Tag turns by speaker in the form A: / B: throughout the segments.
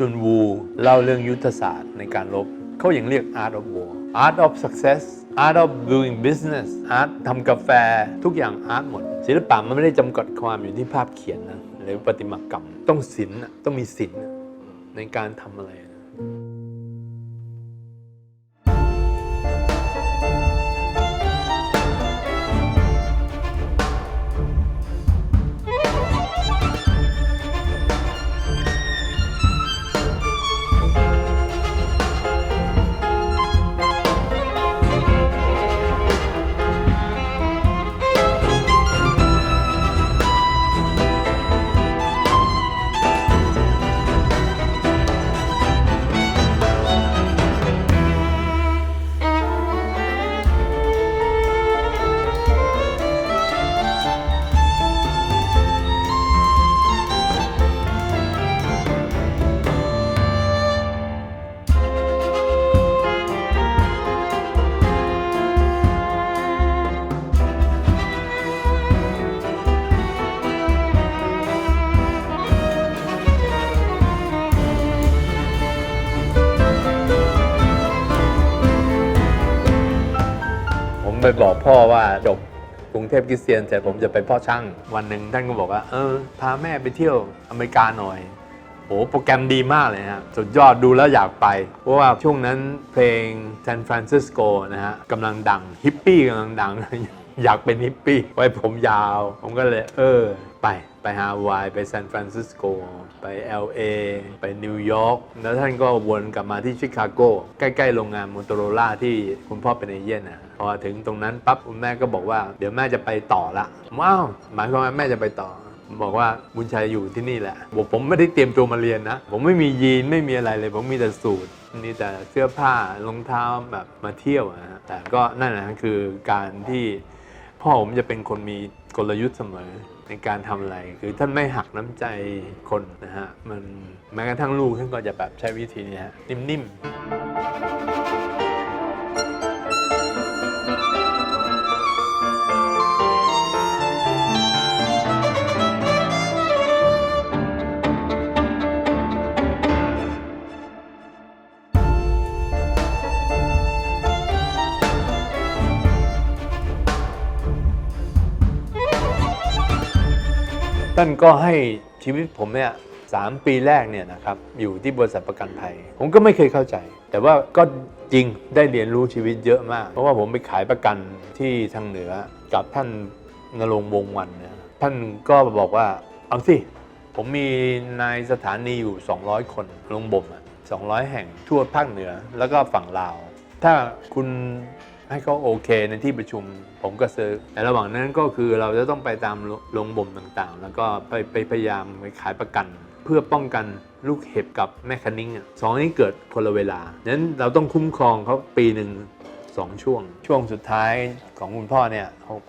A: ซุนวูเล่าเรื่องยุทธศาสตร์ในการรบเขายังเรียก art of war art of success art of doing business art ทำกาแฟทุกอย่าง art หมด ศิลปะมันไม่ได้จำกัดความอยู่ที่ภาพเขียนนะหรือประติมากรรม ต้องศิลป์น่ะต้องมีศิลป์นในการทำอะไร ไปบอกพ่อว่าจบกรุงเทพคริสเตียนเสร็จผมจะไปพ่อช่างวันหนึ่งท่านก็บอกว่า เออ พาแม่ไปเที่ยวอเมริกาหน่อยโหโปรแกรมดีมากเลยฮะสุดยอดดูแล้วอยากไป เพราะว่าช่วงนั้นเพลงซานฟรานซิสโกนะฮะกำลังดัง ฮิปปี้กำลังดัง อยากเป็นฮิปปี้ ไว้ผมยาว ผมก็เลย เออ ไป ไปฮาวาย ไปซานฟรานซิสโก ไป LA ไปนิวยอร์กแล้วท่านก็วนกลับมาที่ชิคาโก ใกล้ ๆ โรงงานม o โตอร์โรล่าที่คุณพ่อเป็นเอเย่นนะพอถึงตรงนั้นปั๊บคุณแม่ก็บอกว่าเดี๋ยวแม่จะไปต่อละว้าวหมายความว่าแม่จะไปต่อบอกว่าบุญชัยอยู่ที่นี่แหละบอกผมไม่ได้เตรียมตัวมาเรียนนะ ผมไม่มียีนไม่มีอะไรเลย ผมมีแต่สูตรมีแต่เสื้อผ้ารองเท้าแบบมาเที่ยวนะฮะแต่ก็นั่นแหละคือการที่พ่อผมจะเป็นคนมี กลยุทธ์เสมอในการทำอะไร คือท่านไม่หักน้ำใจคนนะฮะ มันแม้กระทั่งลูกท่านก็จะแบบใช้วิธีนี้ฮะนิ่มๆ ท่านก็ให้ชีวิตผมเนี่ยสามปีแรกเนี่ยนะครับอยู่ที่บริษัทประกันภัย ผมก็ไม่เคยเข้าใจ แต่ว่าก็จริงได้เรียนรู้ชีวิตเยอะมาก เพราะว่าผมไปขายประกันที่ทางเหนือกับท่านนรงวงวันเนี่ยท่านก็บอกว่าเอาสิผมมีนายสถานีอยู่ 200 คนลงบ่มอะ200 แห่งทั่วภาคเหนือแล้วก็ฝั่งลาว ถ้าคุณ ให้เขาโอเคในที่ประชุมผมก็ซื้อแต่ระหว่างนั้นก็คือเราจะต้องไปตามโรงบ่มต่างๆ แล้วก็ไปไปพยายามไปขายประกัน เพื่อป้องกันลูกเห็บกับแม่คันนิ้งสองนี้เกิดคนละเวลานั้นเราต้องคุ้มครองเขาปีหนึ่งสองช่วง ช่วงสุดท้ายของคุณพ่อเนี่ย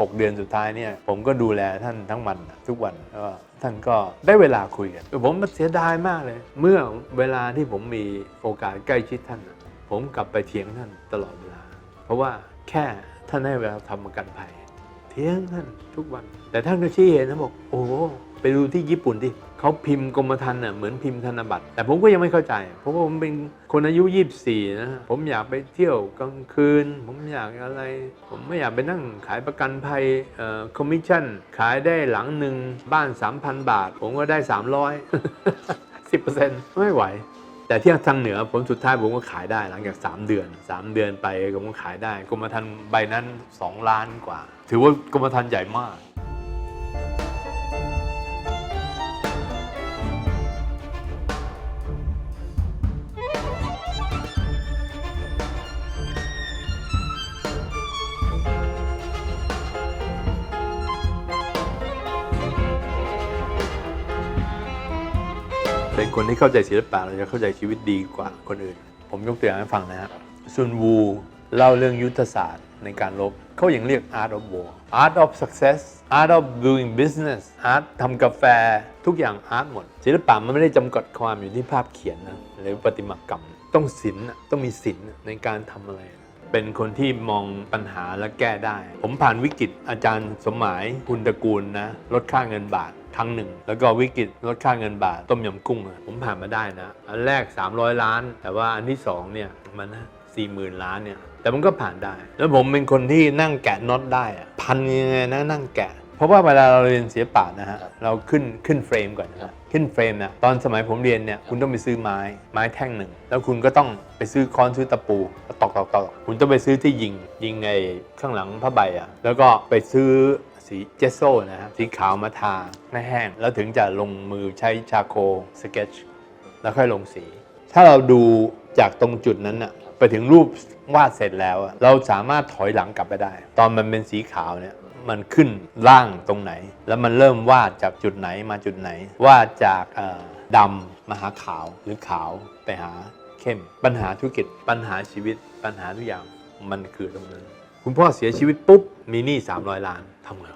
A: หกเดือนสุดท้ายเนี่ยผมก็ดูแลท่านทั้งวันทุกวันแล้วก็ท่านก็ได้เวลาคุยกันผมเสียดายมากเลย เมื่อเวลาที่ผมมีโอกาสใกล้ชิดท่าน ผมกลับไปเถียงท่านตลอดเวลา เพราะว่าแค่ท่านให้เวลาทำประกันภัยเถียงท่านทุกวัน แต่ท่านก็ชี้เห็นนะบอกโอ้โหไปดูที่ญี่ปุ่นที่เขาพิมพ์กรมธรรม์น่ะเหมือนพิมพ์ธนบัตร แต่ผมก็ยังไม่เข้าใจ เพราะว่าผมเป็นคนอายุ 24 นะผมอยากไปเที่ยวกลางคืน ผมอยากอะไร ผมไม่อยากไปนั่งขายประกันภัยเอ่อคอมมิชชั่น ขายได้หลังหนึ่งบ้าน 3,000 บาท ผมก็ได้ 300 10%ไม่ไหว แต่ที่ทางเหนือผลสุดท้ายผมก็ขายได้หลังจาก 3 เดือน 3 เดือนไปผมก็ขายได้ กรมธรรม์ใบนั้น 2 ล้านกว่า ถือว่ากรมธรรม์ใหญ่มาก คนที่เข้าใจศิลปะเราจะเข้าใจชีวิตดีกว่าคนอื่น ผมยกตัวอย่างให้ฟังนะครับซุนวูเล่าเรื่องยุทธศาสตร์ในการรบเขายังเรียก art of war art of success art of doing business art ทำกาแฟทุกอย่าง art หมด ศิลปะมันไม่ได้จำกัดความอยู่ที่ภาพเขียนนะหรือประติมากรรม ต้องศิลป์น่ะต้องมีศิลป์นในการทำอะไร เป็นคนที่มองปัญหาและแก้ได้ ผมผ่านวิกฤตอาจารย์สมหมายคุณตระกูลนะลดค่าเงินบาท ครั้งหนึ่ง แล้วก็วิกฤตลดค่าเงินบาท ต้มยำกุ้งผมผ่านมาได้นะ อันแรก 300 ล้าน แต่ว่าอันที่สองเนี่ยมันสี่หมื่นล้านเนี่ยแต่มันก็ผ่านได้ แล้วผมเป็นคนที่นั่งแกะน็อตได้อะพันยังไงนะนั่งแกะเพราะว่าเวลาเราเรียนศิลปะนะฮะเราขึ้นขึ้นเฟรมก่อนนะขึ้นเฟรมนะตอนสมัยผมเรียนเนี่ยคุณต้องไปซื้อไม้ไม้แท่งหนึ่ง แล้วคุณก็ต้องไปซื้อค้อนซื้อตะปูตอกตอกตอกคุณต้องไปซื้อที่ยิง ยิงไอ้ข้างหลังผ้าใบอะแล้วก็ไปซื้อ สีเจสโซนะฮะสีขาวมาทาให้แห้ง แล้วถึงจะลงมือใช้ชาโคสเก็ตชแล้วค่อยลงสี ถ้าเราดูจากตรงจุดนั้นอะไปถึงรูปวาดเสร็จแล้วอะเราสามารถถอยหลังกลับไปได้ ตอนมันเป็นสีขาวเนี่ยมันขึ้นร่างตรงไหน แล้วมันเริ่มวาดจากจุดไหนมาจุดไหน วาดจากเอ่อดำมาหาขาวหรือขาวไปหาเข้ม ปัญหาธุรกิจ ปัญหาชีวิต ปัญหาทุกอย่างมันคือตรงนั้น คุณพ่อเสียชีวิตปุ๊บมีหนี้300 ล้านทำไง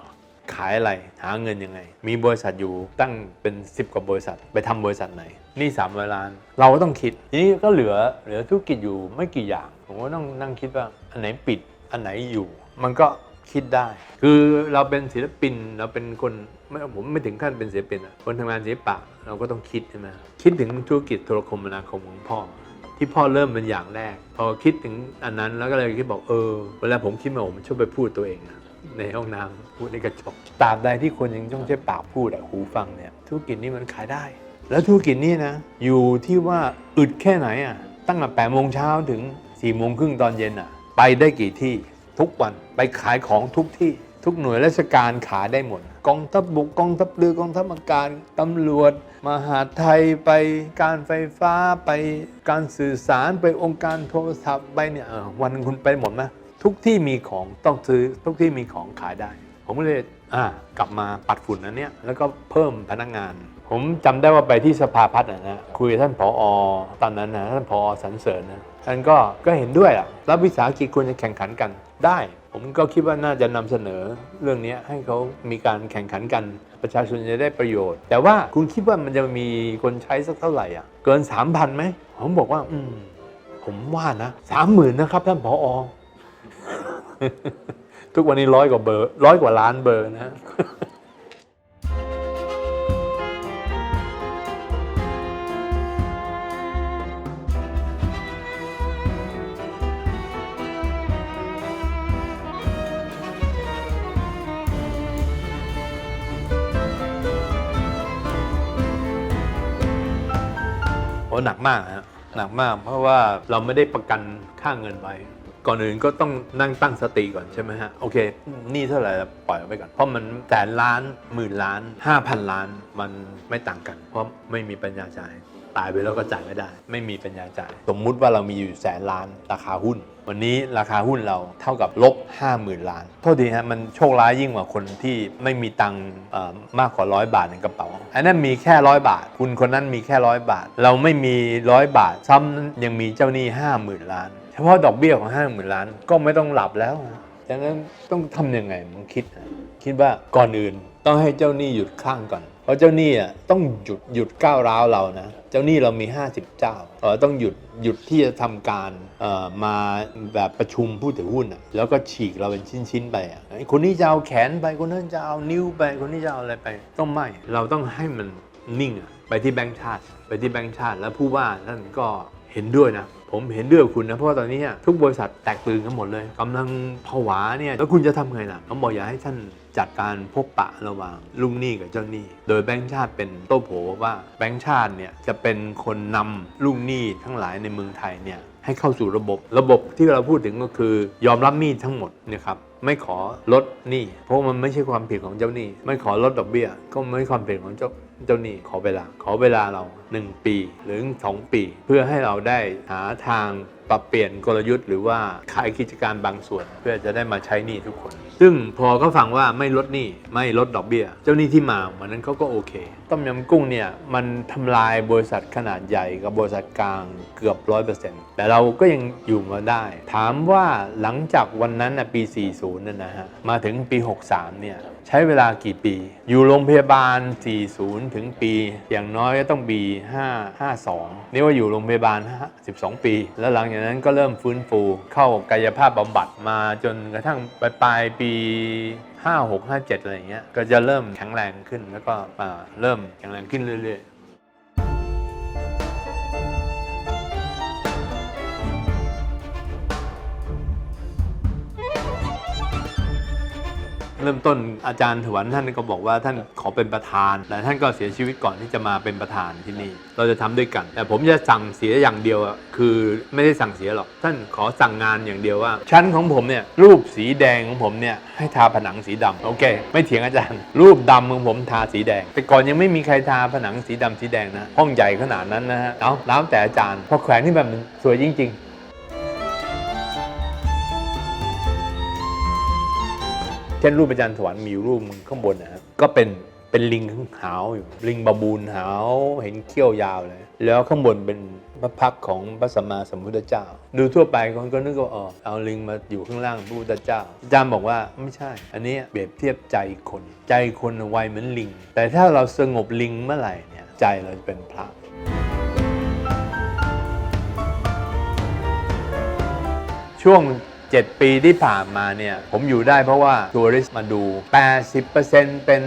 A: วะ ขายอะไร หาเงินยังไง มีบริษัทอยู่ตั้งเป็น 10 กว่าบริษัท ไปทำบริษัทไหน นี่300ล้าน เราก็ต้องคิด ทีนี้ก็เหลือเหลือธุรกิจอยู่ไม่กี่อย่าง ผมก็ต้องนั่งคิดว่า อันไหนปิด อันไหนอยู่ มันก็คิดได้ คือเราเป็นศิลปิน เราเป็นคนไม่ผมไม่ถึงขั้นเป็นศิลปินคนทำงานศิลปะเราก็ต้องคิดใช่ไหมคิดถึงธุรกิจโทรคมนาคมของพ่อที่พ่อเริ่มเป็นอย่างแรก พอคิดถึงอันนั้นแล้วก็เลยคิดบอกเออ เวลาผมคิดมาผมชอบไปพูดตัวเองอะ ในห้องน้ำพูดในกระจกตราบใดที่คนยังต้องใช้ปากพูดอะหูฟังเนี่ยธุรกิจนี้มันขายได้ แล้วธุรกิจนี้นะอยู่ที่ว่าอึดแค่ไหนอะตั้งแต่แปดโมงเช้าถึง4ี่โมงครึ่งตอนเย็นอะไปได้กี่ที่ทุกวันไปขายของทุกที่ทุกหน่วยราชการขายได้หมด กองทัพบกกองทัพเรือกองทัพอากาศตำรวจ มหาไทยไปการไฟฟ้าไปการสื่อสารไปองค์การโทรศัพท์ไปเนี่ยวันคุณไปหมดไหม ทุกที่มีของต้องซื้อทุกที่มีของขายได้ ผมก็เลยอ่ากลับมาปัดฝุ่นอันเนี้ยแล้วก็เพิ่มพนักงาน ผมจำได้ว่าไปที่สภาพัฒน์นะนะคุยกับท่านผอตอนนั้นนะท่านผอสรรเสริญนะท่านก็ก็เห็นด้วยอะรับวิสาหกิจควรจะแข่งขันกันได้ ผมก็คิดว่าน่าจะนำเสนอเรื่องนี้ให้เขามีการแข่งขันกัน ประชาชนจะได้ประโยชน์ แต่ว่าคุณคิดว่ามันจะมีคนใช้สักเท่าไหร่อะเกิน3,000ไหมผมบอกว่า อืมผมว่านะสามหมื่นนะครับท่านผอ ทุกวันนี้ร้อยกว่าเบอร์ร้อยกว่าล้านเบอร์นะโอ้หนักมากฮะหนักมากเพราะว่าเราไม่ได้ประกันค่าเงินไว้ ก่อนอื่นก็ต้องนั่งตั้งสติก่อนใช่ไหมฮะ โอเคหนี่เท่าไหร่แล้วปล่อยไว้ก่อน เพราะมันแสนล้านหมื่นล้านห้าพันล้านมันไม่ต่างกัน เพราะไม่มีปัญญาจ่ายตายไปแล้วก็จ่ายไม่ได้ ไม่มีปัญญาจ่าย สมมุติว่าเรามีอยู่แสนล้านราคาหุ้น วันนี้ราคาหุ้นเราเท่ากับลบ50,000 ล้าน โทษทีฮะมันโชคร้ายยิ่งกว่าคนที่ไม่มีตังค์เอ่อมากกว่าร้อยบาทในกระเป๋าอันนั้นมีแค่ร้อยบาท คุณคนนั้นมีแค่ร้อยบาท เราไม่มีร้อยบาท ซ้ำยังมีเจ้าหนี้50,000 ล้าน เฉพาะดอกเบี้ยของ50,000ล้านก็ไม่ต้องหลับแล้วดังนั้นต้องทำยังไงมึงคิด คิดว่าก่อนอื่นต้องให้เจ้าหนี้หยุดข้างก่อน เพราะเจ้าหนี้อะต้องหยุดหยุดก้าวร้าวเรานะ เจ้าหนี้เรามี 50 เจ้าเออต้องหยุดหยุดที่จะทำการเอ่อมาแบบประชุมผู้ถือหุ้นอะแล้วก็ฉีกเราเป็นชิ้นๆไปอะคนนี้จะเอาแขนไปคนนั้นจะเอานิ้วไปคนนี้จะเอาอะไรไป ต้องไม่เราต้องให้มันนิ่งอะไปที่แบงก์ชาติ ไปที่แบงก์ชาติ แล้วผู้ว่าท่านก็เห็นด้วยนะ ผมเห็นด้วยกับคุณนะ เพราะว่าตอนนี้ทุกบริษัทแตกตื่นกันหมดเลยกำลังผวาเนี่ยแล้วคุณจะทำไงล่ะผมบอกอยากให้ท่านจัดการพบปะระหว่างลุงหนี้กับเจ้าหนี้ โดยแบงก์ชาติเป็นโต้โผว่าแบงก์ชาติเนี่ยจะเป็นคนนำลุงหนี้ทั้งหลายในเมืองไทยเนี่ยให้เข้าสู่ระบบ ระบบที่เราพูดถึงก็คือยอมรับหนี้ทั้งหมดเนะครับไม่ขอลดหนี้เพราะมันไม่ใช่ความผิดของเจ้าหนี้ ไม่ขอลดดอกเบี้ย ก็ไม่ความผิดของเจ้า เจ้าหนี้ขอเวลา ขอเวลาเรา 1 ปีหรือ 2 ปี เพื่อให้เราได้หาทางปรับเปลี่ยนกลยุทธ์หรือว่าขายกิจการบางส่วน เพื่อจะได้มาใช้หนี้ทุกคน ซึ่งพอเขาฟังว่าไม่ลดหนี้ไม่ลดดอกเบี้ย เจ้าหนี้ที่มาวันนั้นเขาก็โอเค ต้มยำกุ้งเนี่ยมันทำลายบริษัทขนาดใหญ่กับบริษัทกลางเกือบร้อยเปอร์เซ็นต์แต่เราก็ยังอยู่มาได้ ถามว่าหลังจากวันนั้นนะปี 40นั่นนะฮะมาถึงปี 63เนี่ย ใช้เวลากี่ปี อยู่โรงพยาบาล 40 ถึงปี อย่างน้อยก็ต้องปี5 52นี่ว่าอยู่โรงพยาบาล 12 ปี แล้วหลังจากนั้นก็เริ่มฟื้นฟูเข้ากายภาพบำบัดมาจนกระทั่งปลายปลายปี5 6 5 7อะไรอย่างเงี้ยก็จะเริ่มแข็งแรงขึ้นแล้วก็เริ่มแข็งแรงขึ้นเรื่อยๆ เริ่มต้นอาจารย์ถวันท่านก็บอกว่าท่านขอเป็นประธานแต่ท่านก็เสียชีวิตก่อนที่จะมาเป็นประธานที่นี่ เราจะทำด้วยกัน แต่ผมจะสั่งเสียอย่างเดียวคือไม่ได้สั่งเสียหรอก ท่านขอสั่งงานอย่างเดียวว่า ชั้นของผมเนี่ยรูปสีแดงของผมเนี่ยให้ทาผนังสีดำโอเค ไม่เถียงอาจารย์ รูปดำของผมทาสีแดง แต่ก่อนยังไม่มีใครทาผนังสีดำสีแดงนะห้องใหญ่ขนาดนั้นนะฮะเอาแล้วแต่อาจารย์พอแขวนที่แบบมันสวยจริง ๆ เช่นรูปอาจารย์สวรรค์มีรูปมึงข้างบนนะครับก็เป็นเป็นลิงหาวอยู่ลิงบาบูนหาวเห็นเขี้ยวยาวเลย แล้วข้างบนเป็นพระพักของพระสัมมาสัมพุทธเจ้า ดูทั่วไปคนก็นึกว่าอ๋อเอาลิงมาอยู่ข้างล่างพระพุทธเจ้าอาจารย์บอกว่าไม่ใช่ อันนี้เปรียบเทียบใจคน ใจคนไวเหมือนลิง แต่ถ้าเราสงบลิงเมื่อไหร่เนี่ยใจเราจะเป็นพระช่วง 7 ปีที่ผ่านมาเนี่ย ผมอยู่ได้เพราะว่าทัวริสต์มาดู 80%เป็น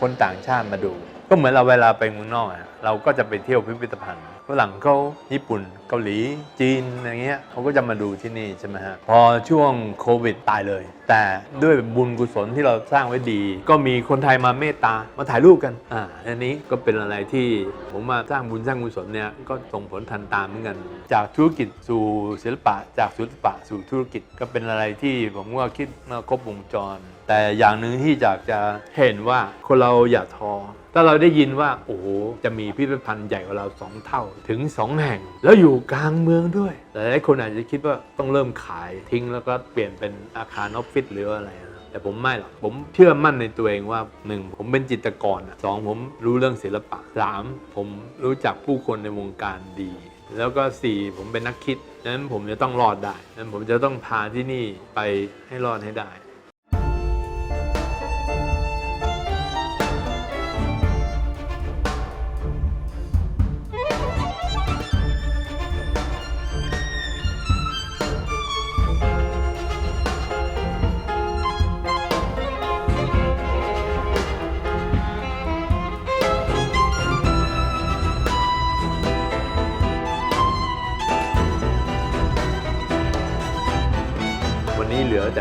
A: คนต่างชาติมาดู ก็เหมือนเราเวลาไปเมืองนอกอะเราก็จะไปเที่ยวพิพิธภัณฑ์ฝรั่งเขาญี่ปุ่น เกาหลีจีนอะไรเงี้ยเขาก็จะมาดูที่นี่ใช่ไหมฮะพอช่วงโควิดตายเลย แต่ด้วยบุญกุศลที่เราสร้างไว้ดี ก็มีคนไทยมาเมตตามาถ่ายรูปกันอ่าอันนี้ก็เป็นอะไรที่ผมมาสร้างบุญสร้างกุศลเนี่ยก็ส่งผลทันตามเหมือนกัน จากธุรกิจสู่ศิลปะ จากศิลปะสู่ธุรกิจก็เป็นอะไรที่ผมว่าคิดมาครบวงจร แต่อย่างหนึ่งที่อยากจะเห็นว่าคนเราอย่าท้อถ้าเราได้ยินว่า โอ้โหจะมีพิพิธภัณฑ์ใหญ่กว่าเราสองเท่าถึง 2 แห่ง แล้วอยู่กลางเมืองด้วยหลายคนอาจจะคิดว่าต้องเริ่มขายทิ้งแล้วก็เปลี่ยนเป็นอาคารออฟฟิศหรืออะไรนะแต่ผมไม่หรอก ผมเชื่อมั่นในตัวเองว่า 1. ผมเป็นจิตรกรสองผมรู้เรื่องศิลปะ 3. ผมรู้จักผู้คนในวงการดี แล้วก็4ผมเป็นนักคิดนั้นผมจะต้องรอดได้นั้นผมจะต้องพาที่นี่ไปให้รอดให้ได้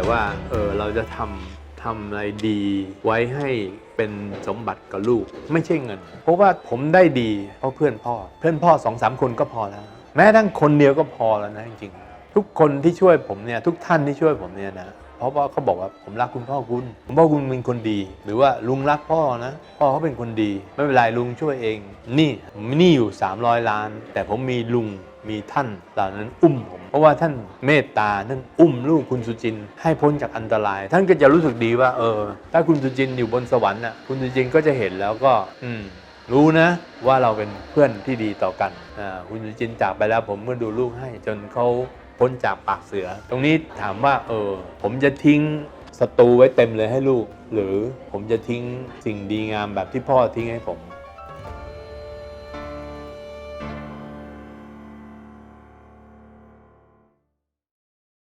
A: ว่าเออเราจะทำทำอะไรดีไว้ให้เป็นสมบัติกับลูก ไม่ใช่เงิน เพราะว่าผมได้ดีเพราะเพื่อนพ่อ เพื่อนพ่อสองสามคนก็พอแล้ว แม้ทั้งคนเดียวก็พอแล้วนะจริงๆทุกคนที่ช่วยผมเนี่ยทุกท่านที่ช่วยผมเนี่ยนะ เพราะว่าเขาบอกว่าผมรักคุณพ่อคุณคุณพ่อคุณเป็นคนดี หรือว่าลุงรักพ่อนะ พ่อเขาเป็นคนดี ไม่เป็นไรลุงช่วยเอง นี่ผมมีหนี่อยู่ 300 ล้าน แต่ผมมีลุงมีท่านเหล่านั้นอุ้มผม เพราะว่าท่านเมตตาท่านอุ้มลูกคุณสุจินให้พ้นจากอันตราย ท่านก็จะรู้สึกดีว่า เออ ถ้าคุณสุจินอยู่บนสวรรค์น่ะคุณสุจินก็จะเห็นแล้วก็ อืมรู้นะว่าเราเป็นเพื่อนที่ดีต่อกันอ่าคุณสุจินจากไปแล้วผมก็ดูลูกให้จนเขา พ้นจากปากเสือ ตรงนี้ถามว่าเออผมจะทิ้งศัตรูไว้เต็มเลยให้ลูก หรือผมจะทิ้งสิ่งดีงามแบบที่พ่อทิ้งให้ผม